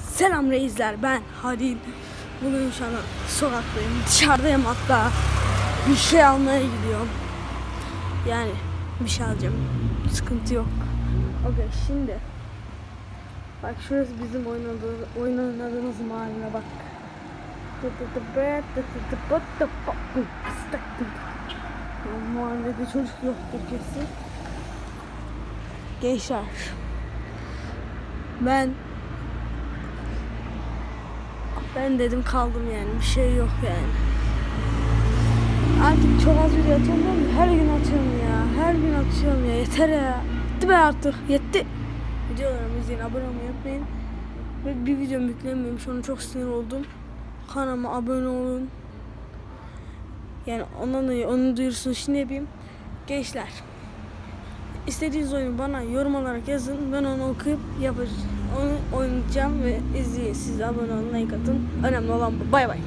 Selam reisler ben Halil. Bugün şu an sokaktayım. Dışarıdayım hatta. Bir şey almaya gidiyorum. Yani bir şey alacağım. Sıkıntı yok. Okey şimdi. Bak şurası bizim oynadığımız, oynadığımız mahalle bak. Mahallede çocuk yoktur kesin. Gençler. Ben ben dedim kaldım yani bir şey yok yani. Artık çok az video atıyorum değil mi? Her gün atıyorum ya. Her gün atıyorum ya. Yeter ya. Yetti be artık. Yetti. Videolarımı izleyin. Abone olmayı unutmayın. Ve bir videom yüklenmemiş. Onu çok sinir oldum. Kanalıma abone olun. Yani ondan da onu duyursun. Şimdi yapayım. Gençler. İstediğiniz oyunu bana yorum olarak yazın. Ben onu okuyup yapacağım. Onu oynayacağım ve izleyin. Siz abone olun, like atın. Önemli olan bu. Bay bay.